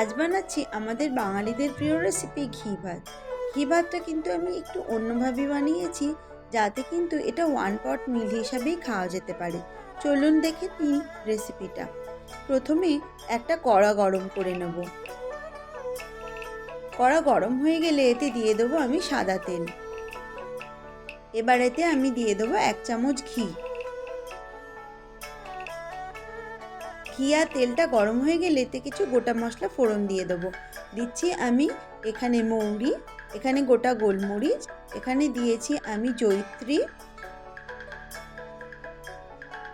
আজ বানাচ্ছি আমাদের বাঙালিদের প্রিয় রেসিপি ঘি ভাত। ঘি ভাতটা কিন্তু আমি একটু অন্যভাবে বানিয়েছি, যাতে কিন্তু এটা ওয়ান পট মিল হিসাবেই খাওয়া যেতে পারে। চলুন দেখে নিই রেসিপিটা প্রথমে একটা কড়া গরম করে নেব। কড়া গরম হয়ে গেলে এতে দিয়ে দেবো আমি সাদা তেল। এবার এতে আমি দিয়ে দেবো এক চামচ ঘি। ঘি আর তেলটা গরম হয়ে গেলে এতে কিছু গোটা মশলা ফোড়ন দিয়ে দেবো। দিচ্ছি আমি এখানে মৌরি, এখানে গোটা গোলমরিচ, এখানে দিয়েছি আমি জৈত্রী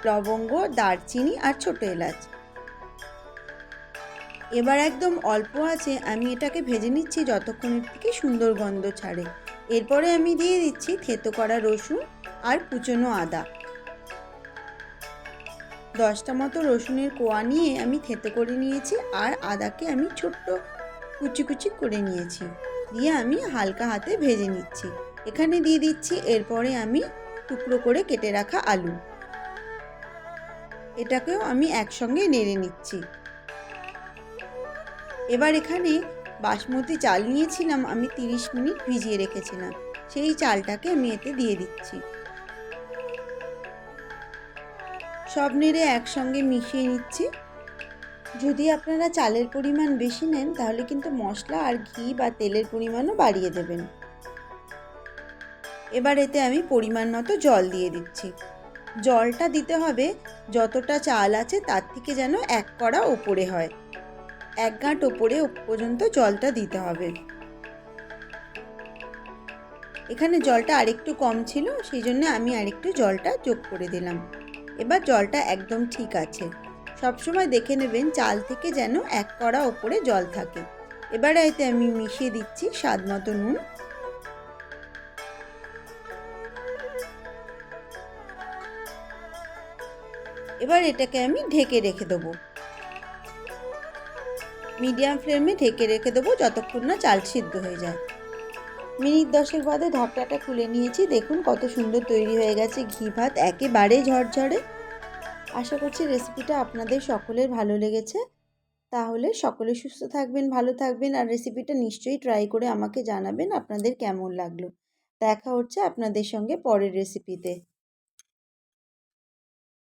লবঙ্গ, দারচিনি আর ছোটো এলাচ। এবার একদম অল্প আছে, আমি এটাকে ভেজে নিচ্ছি যতক্ষণের থেকে সুন্দর গন্ধ ছাড়ে। এরপরে আমি দিয়ে দিচ্ছি থেতো করা রসুন আর কুচনো আদা। দশটা মতো রসুনের কোয়া নিয়ে আমি থেতো করে নিয়েছি আর আদাকে আমি ছোট্ট কুচি কুচি করে নিয়েছি। দিয়ে আমি হালকা হাতে ভেজে নিচ্ছি। এখানে দিয়ে দিচ্ছি এরপরে আমি টুকরো করে কেটে রাখা আলু। এটাকেও আমি একসঙ্গে নেড়ে নিচ্ছি। এবার এখানে বাসমতি চাল নিয়েছিলাম, আমি তিরিশ মিনিট ভিজিয়ে রেখেছিলাম। সেই চালটাকে আমি এতে দিয়ে দিচ্ছি। সব নেড়ে একসঙ্গে মিশিয়ে নিচ্ছি। যদি আপনারা চালের পরিমাণ বেশি নেন, তাহলে কিন্তু মশলা আর ঘি বা তেলের পরিমাণও বাড়িয়ে দেবেন। এবার এতে আমি পরিমাণ মতো জল দিয়ে দিচ্ছি। জলটা দিতে হবে যতটা চাল আছে, তার থেকে যেন এক কড়া ওপরে হয়। এক গাঁট ওপরে পর্যন্ত জলটা দিতে হবে। এখানে জলটা আরেকটু কম ছিল, সেই জন্য আমি আরেকটু জলটা যোগ করে দিলাম। এবার জলটা একদম ঠিক আছে। সবসময় দেখে নেবেন চাল থেকে যেন এক কড়া ওপরে জল থাকে। এবার এতে আমি মিশিয়ে দিচ্ছি স্বাদ মতো নুন। এবার এটাকে আমি ঢেকে রেখে দেবো। মিডিয়াম ফ্লেমে ঢেকে রেখে দেবো যতক্ষণ না চাল সিদ্ধ হয়ে যায়। মিনিট দশেক বাদে ঢাকটাটা খুলে নিয়েছি। দেখুন কত সুন্দর তৈরি হয়ে গেছে। ঘি ভাত একেবারে ঝরঝরে। আশা করছি রেসিপিটা আপনাদের সকলের ভালো লেগেছে। তাহলে সকলে সুস্থ থাকবেন, ভালো থাকবেন আর রেসিপিটা নিশ্চয়ই ট্রাই করে আমাকে জানাবেন আপনাদের কেমন লাগল। দেখা হচ্ছে আপনাদের সঙ্গে পরের রেসিপিতে